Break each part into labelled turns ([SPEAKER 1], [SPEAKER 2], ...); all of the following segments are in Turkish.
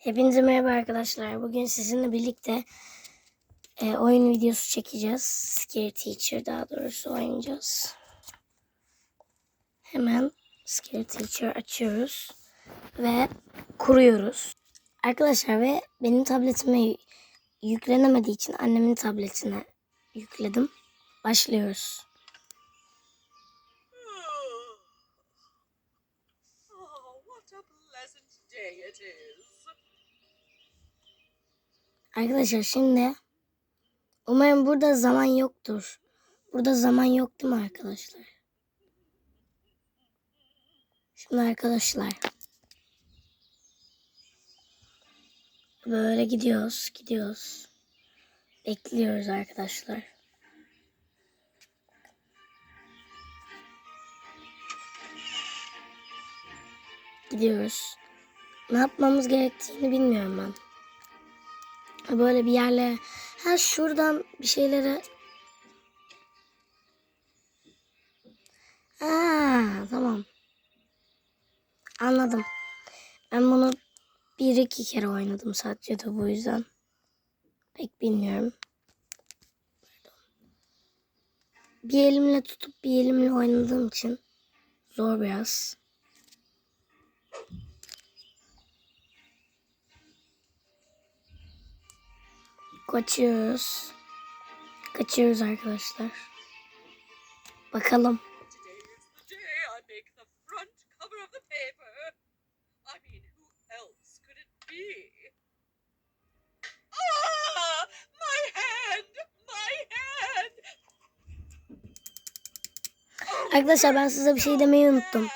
[SPEAKER 1] Hepinize merhaba arkadaşlar. Bugün sizinle birlikte e, oyun videosu çekeceğiz. Scary Teacher daha doğrusu oynayacağız. Hemen Scary Teacher açıyoruz ve kuruyoruz. Arkadaşlar ve benim tabletime yüklenemediği için annemin tabletine yükledim. Başlıyoruz.
[SPEAKER 2] Oh, what a pleasant day it is.
[SPEAKER 1] Arkadaşlar şimdi umarım burada zaman yoktur. Burada zaman yok değil mi arkadaşlar? Şimdi arkadaşlar böyle gidiyoruz, gidiyoruz. Bekliyoruz arkadaşlar. Gidiyoruz. Ne yapmamız gerektiğini bilmiyorum ben. Böyle bir yerlere ha şuradan bir şeylere Ha tamam. Anladım. Ben bunu bir iki kere oynadım sadece de bu yüzden. Pek bilmiyorum. Bir elimle tutup bir elimle oynadığım için zor biraz.
[SPEAKER 2] Hand! My hand! Oh,
[SPEAKER 1] Arkadaşlar ben size bir şey demeyi unuttum.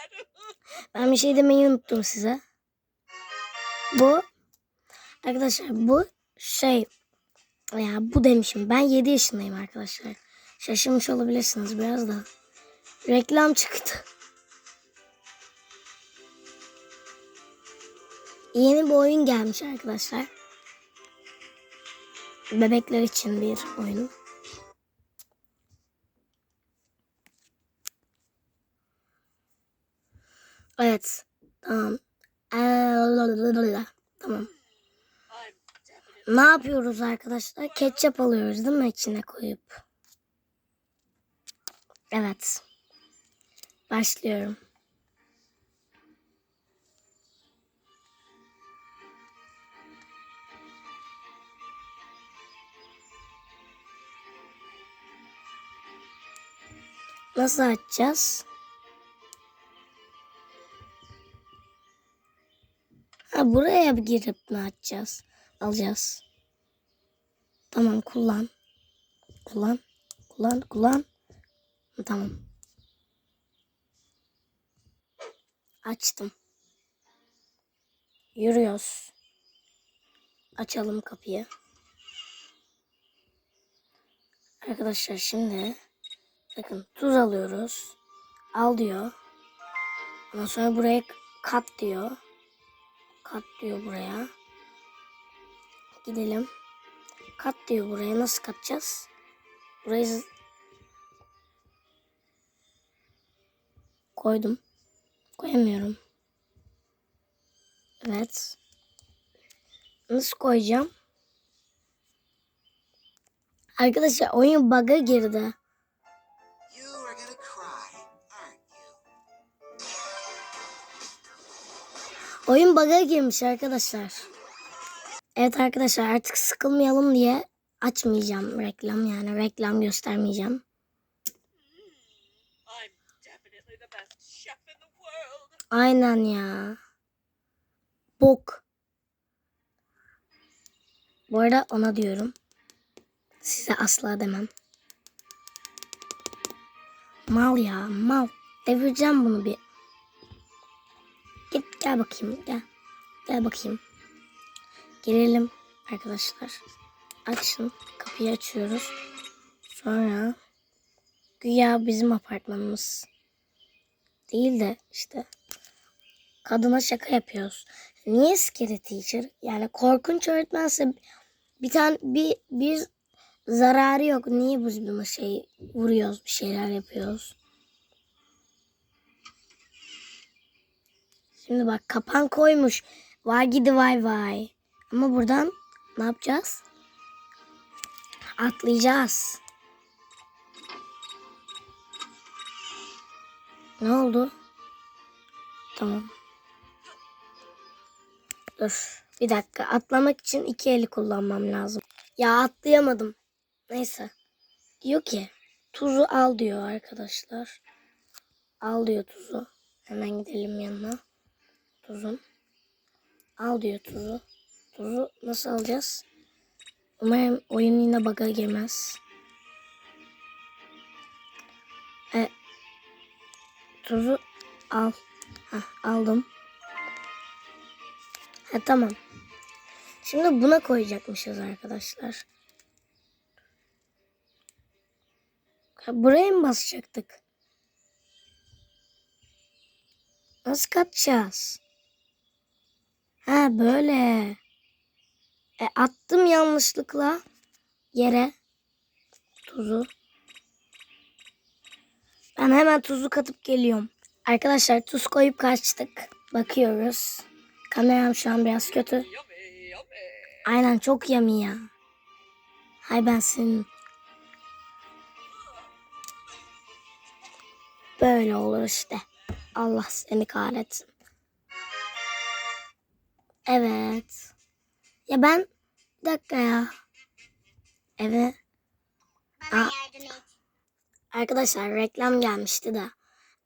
[SPEAKER 1] Ben bir şey demeyi unuttum size. Bu arkadaşlar bu şey ya bu demişim. Ben 7 yaşındayım arkadaşlar. Şaşırmış olabilirsiniz biraz da. Reklam çıktı. Yeni bir oyun gelmiş arkadaşlar. Bebekler için bir oyun. Evet. Tamam. Eee, Tamam. Ne yapıyoruz arkadaşlar? Ketçap alıyoruz değil mi içine koyup? Evet. Başlıyorum. Nasıl açacağız? Ha buraya girip ne açacağız? Alacağız. Tamam kullan. Kullan. Kullan. Kullan. Tamam. Açtım. Yürüyoruz. Açalım kapıyı. Arkadaşlar şimdi bakın tuz alıyoruz. Al diyor. Ondan sonra buraya kat diyor. Kat diyor buraya. Gidelim. Kat diyor buraya. Nasıl katacağız? Burayı koydum. Koyamıyorum. Evet. Nasıl koyacağım? Arkadaşlar oyun bug'a girdi. Oyun bug'a girmiş arkadaşlar. Evet arkadaşlar artık sıkılmayalım diye açmayacağım reklam yani reklam göstermeyeceğim. Aynen ya. Bok. Bu arada ona diyorum. Size asla demem. Mal ya mal. Devireceğim bunu bir. Git gel bakayım gel. Gel bakayım. Gelelim arkadaşlar. Açın. Kapıyı açıyoruz. Sonra güya bizim apartmanımız değil de işte kadına şaka yapıyoruz. Niye scary teacher? Yani korkunç öğretmense bir tane bir bir zararı yok. Niye biz buna şey vuruyoruz, bir şeyler yapıyoruz? Şimdi bak kapan koymuş. Vay gidi vay vay. Ama buradan ne yapacağız? Atlayacağız. Ne oldu? Tamam. Dur. Bir dakika. Atlamak için iki eli kullanmam lazım. Ya atlayamadım. Neyse. Diyor ki tuzu al diyor arkadaşlar. Al diyor tuzu. Hemen gidelim yanına. Tuzun. Al diyor tuzu. Tuzu nasıl alacağız? Umarım oyun yine bug'a girmez. E, tuzu al. Heh, aldım. Ha tamam. Şimdi buna koyacakmışız arkadaşlar. Ha, buraya mı basacaktık? Nasıl kaçacağız? Ha böyle. E, attım yanlışlıkla yere tuzu. Ben hemen tuzu katıp geliyorum. Arkadaşlar tuz koyup kaçtık. Bakıyoruz. Kameram şu an biraz kötü. Aynen çok yummy ya. Hay ben senin. Böyle olur işte. Allah seni kahretsin. Evet. Ya ben bir dakika ya. Eve Aa, arkadaşlar reklam gelmişti de.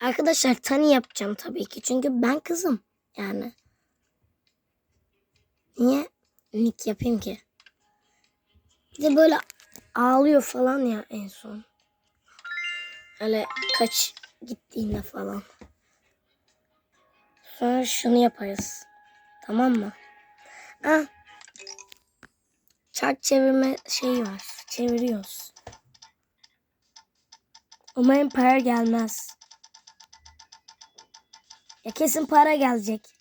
[SPEAKER 1] Arkadaşlar tani yapacağım tabii ki. Çünkü ben kızım. Yani. Niye nick yapayım ki? Bir de böyle ağlıyor falan ya en son. Öyle kaç gittiğinde falan. Sonra şunu yaparız. Tamam mı? Ah. Çark çevirme şeyi var. Çeviriyoruz. Umarım para gelmez. Ya kesin para gelecek.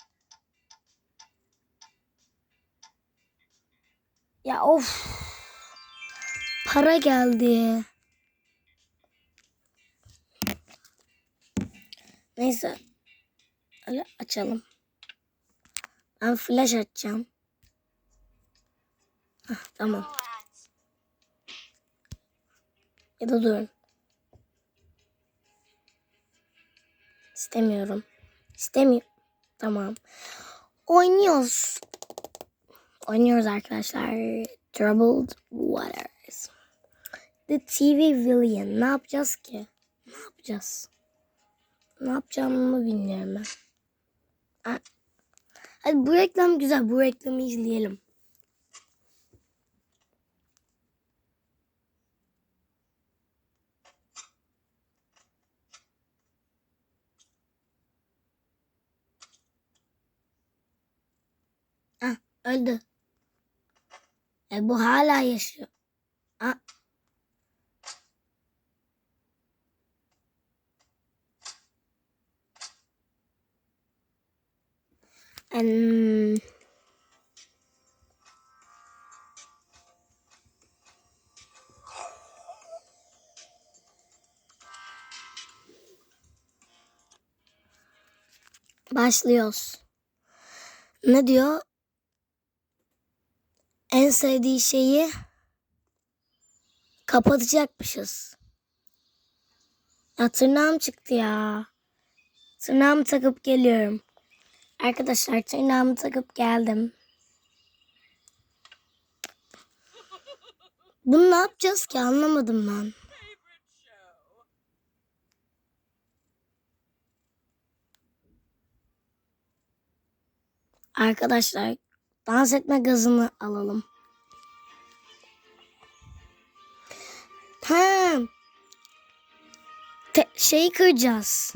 [SPEAKER 1] Ya of. Para geldi. Neyse. Öyle açalım. Ben flash açacağım. Hah, tamam. Ya da durun. İstemiyorum. İstemiyorum. Tamam. Oynuyoruz. Oynuyoruz arkadaşlar. Troubled Waters. The TV Villain. Ne yapacağız ki? Ne yapacağız? Ne yapacağımı bilmiyorum ben. Ha- Hadi bu reklam güzel. Bu reklamı izleyelim. Ah, öldü. E bu hala yaşıyor. Ah. Em, Başlıyoruz. Ne diyor? En sevdiği şeyi kapatacakmışız. Ya tırnağım çıktı ya. Tırnağımı takıp geliyorum. Arkadaşlar tırnağımı takıp geldim. Bunu ne yapacağız ki anlamadım ben. Arkadaşlar dans etme gazını alalım. Ha. Te- şeyi kıracağız.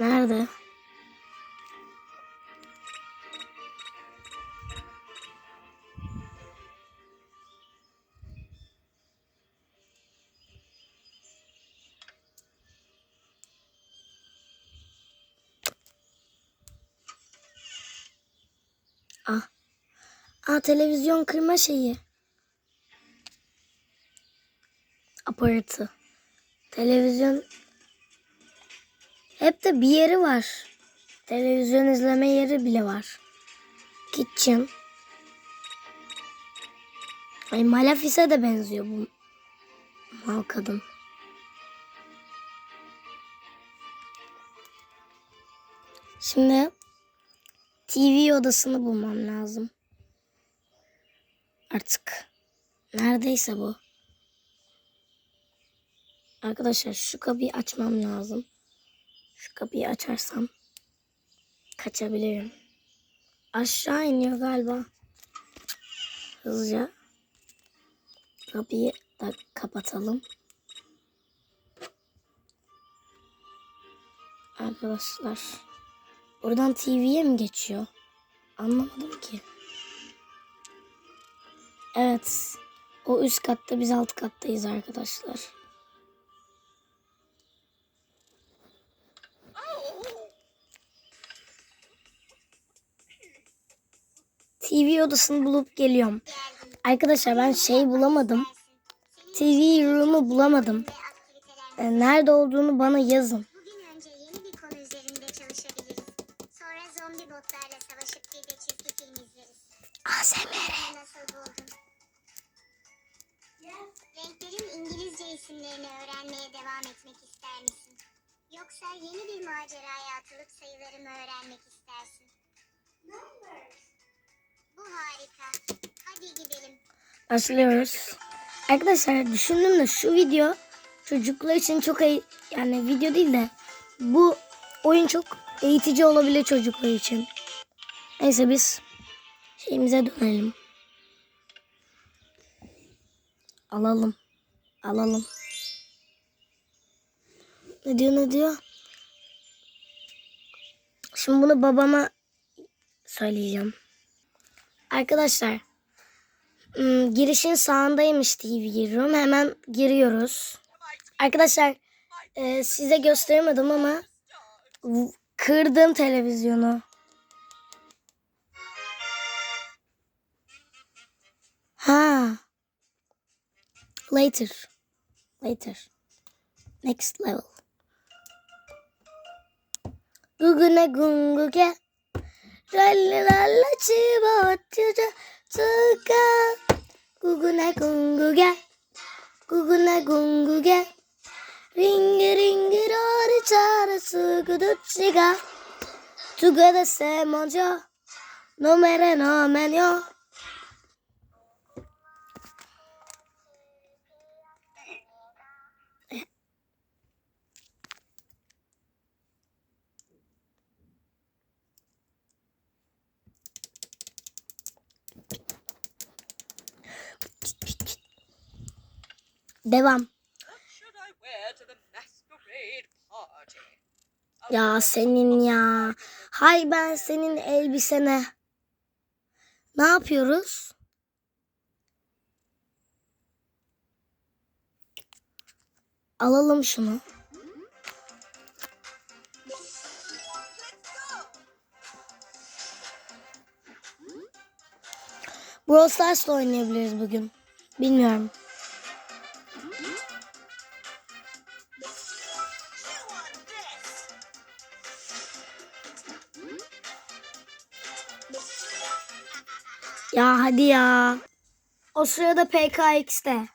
[SPEAKER 1] Nerede? Ah. Ah televizyon kırma şeyi. Aparatı. Televizyon hep de bir yeri var. Televizyon izleme yeri bile var. Kitchen. Ay Malafis'e de benziyor bu mal kadın. Şimdi TV odasını bulmam lazım. Artık neredeyse bu. Arkadaşlar şu kapıyı açmam lazım. Şu kapıyı açarsam kaçabilirim. Aşağı iniyor galiba. Hızlıca kapıyı da kapatalım. Arkadaşlar buradan TV'ye mi geçiyor? Anlamadım ki. Evet. O üst katta biz alt kattayız arkadaşlar. TV odasını bulup geliyorum. Arkadaşlar ben şey bulamadım. TV room'u bulamadım. E, Nerede olduğunu bana yazın. Başlıyoruz. Arkadaşlar düşündüm de şu video çocuklar için çok eğ- yani video değil de bu oyun çok eğitici olabilir çocuklar için. Neyse biz şeyimize dönelim. Alalım. Alalım. Ne diyor ne diyor? Şimdi bunu babama söyleyeceğim. Arkadaşlar girişin sağındaymış TV room. Hemen giriyoruz. Arkadaşlar e, size gösteremedim ama kırdım televizyonu. Ha. Later. Later. Next level. Gugune gunguge. Rallala 구구나 궁극에 구구나 궁극에. 링그링그로리 차라
[SPEAKER 2] 쓰고 두치가. 두개다세 먼저. 노메레 노메뇨 party?
[SPEAKER 1] Ya senin ya. Hay ben senin elbisene. Ne yapıyoruz? Alalım şunu. Brawl Stars'la oynayabiliriz bugün. Bilmiyorum. Hadi ya. O sırada PKX'de.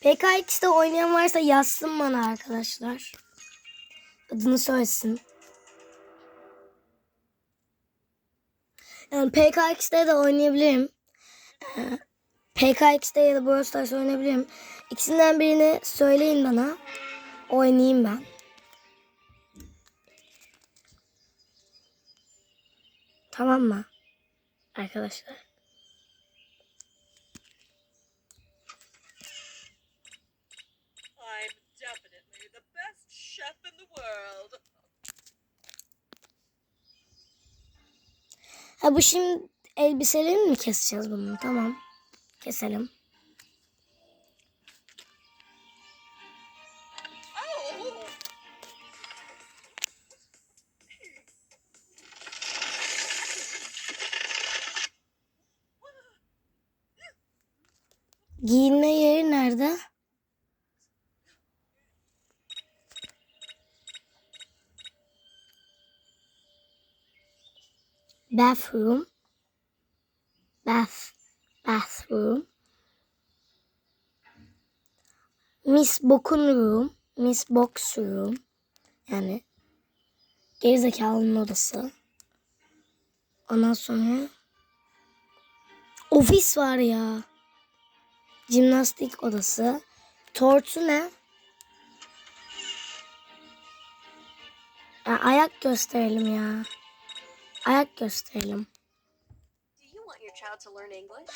[SPEAKER 1] PKX'de oynayan varsa yazsın bana arkadaşlar. Adını söylesin. Yani PKX'de de oynayabilirim. Ee, PKX'de ya da Brawl Stars oynayabilirim. İkisinden birini söyleyin bana. Oynayayım ben. Tamam mı? Arkadaşlar.
[SPEAKER 2] I'm definitely the best chef in the world.
[SPEAKER 1] Ha bu şimdi elbiselerini mi keseceğiz bunu? Tamam. Keselim. Bathroom, bath, bathroom, Miss Bok'un room, Miss Box room, yani gerizekalının odası. Ondan sonra ofis var ya. Jimnastik odası. Tortu ne? Ya ayak gösterelim ya. Ayak gösterelim.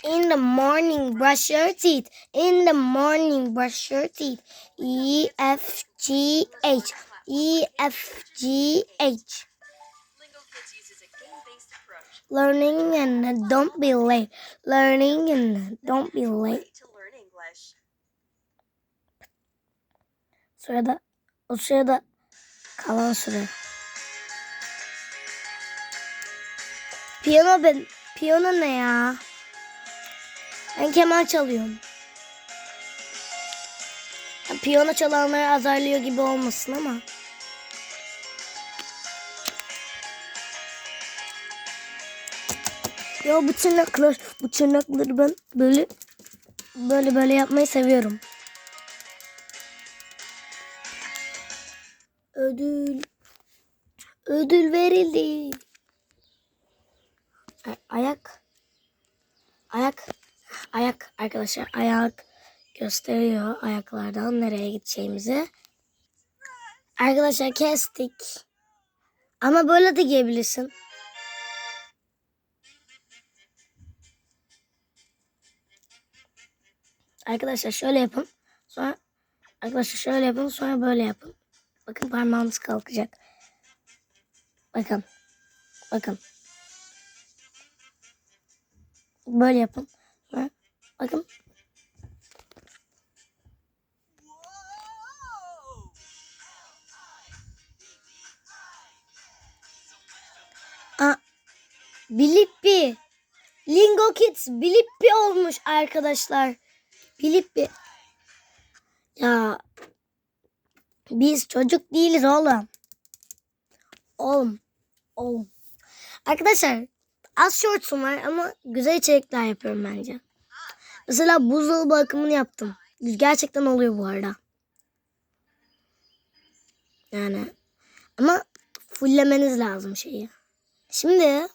[SPEAKER 1] In the morning, brush your teeth. In the morning, brush your teeth. E F G H. E F G H. Learning and don't be late. Learning and don't be late. Sırada o sırada kalan süre. Piyano ben piyano ne ya? Ben keman çalıyorum. Ya, piyano çalanları azarlıyor gibi olmasın ama. Ya bu tırnaklar, bu tırnakları ben böyle böyle böyle yapmayı seviyorum. Ödül. Ödül verildi. Ay- ayak. Ayak. Ayak arkadaşlar. Ayak gösteriyor ayaklardan nereye gideceğimizi. Arkadaşlar kestik. Ama böyle de giyebilirsin. Arkadaşlar şöyle yapın. Sonra arkadaşlar şöyle yapın. Sonra böyle yapın. Bakın parmağınız kalkacak. Bakın. Bakın. Böyle yapın. Sonra bakın. Aa, Blippi. Lingo Kids Blippi olmuş arkadaşlar. Blippi. Ya biz çocuk değiliz oğlum. Oğlum. Oğlum. Arkadaşlar az shortsum var ama güzel içerikler yapıyorum bence. Mesela buzdolabı akımını yaptım. Gerçekten oluyor bu arada. Yani ama fullemeniz lazım şeyi. Şimdi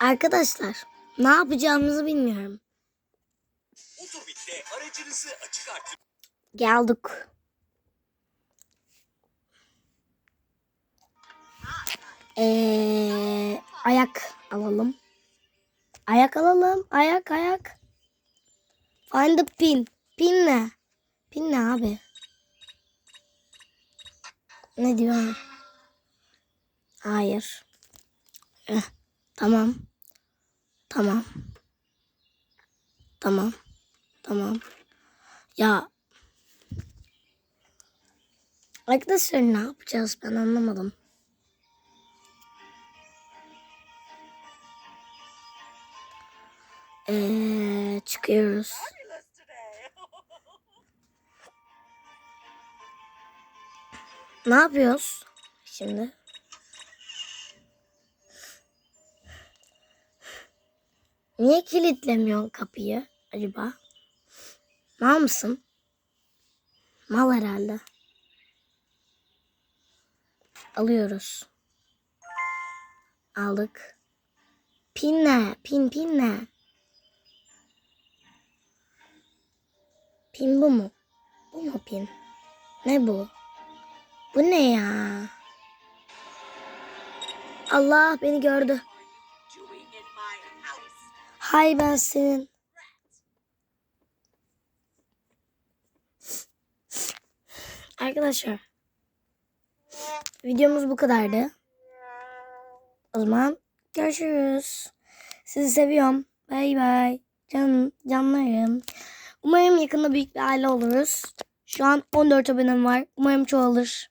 [SPEAKER 1] arkadaşlar ne yapacağımızı bilmiyorum.
[SPEAKER 3] Otobitte aracınızı açık artır.
[SPEAKER 1] Geldik. Ee, ayak alalım. Ayak alalım. Ayak ayak. Find the pin. Pin ne? Pin ne abi? Ne diyor? Hayır. Eh, tamam. Tamam. Tamam. Tamam. Ya Arkadaşlar ne yapacağız ben anlamadım. Ee, çıkıyoruz. Ne yapıyoruz şimdi? Niye kilitlemiyorsun kapıyı acaba? Mal mısın? Mal herhalde. Alıyoruz. Aldık. Pin ne? Pin pin ne? Pin bu mu? Bu mu pin? Ne bu? Bu ne ya? Allah beni gördü. Hay ben senin. Arkadaşlar. Videomuz bu kadardı. O zaman görüşürüz. Sizi seviyorum. Bay bay. Can, canlarım. Umarım yakında büyük bir aile oluruz. Şu an 14 abonem var. Umarım çoğalır.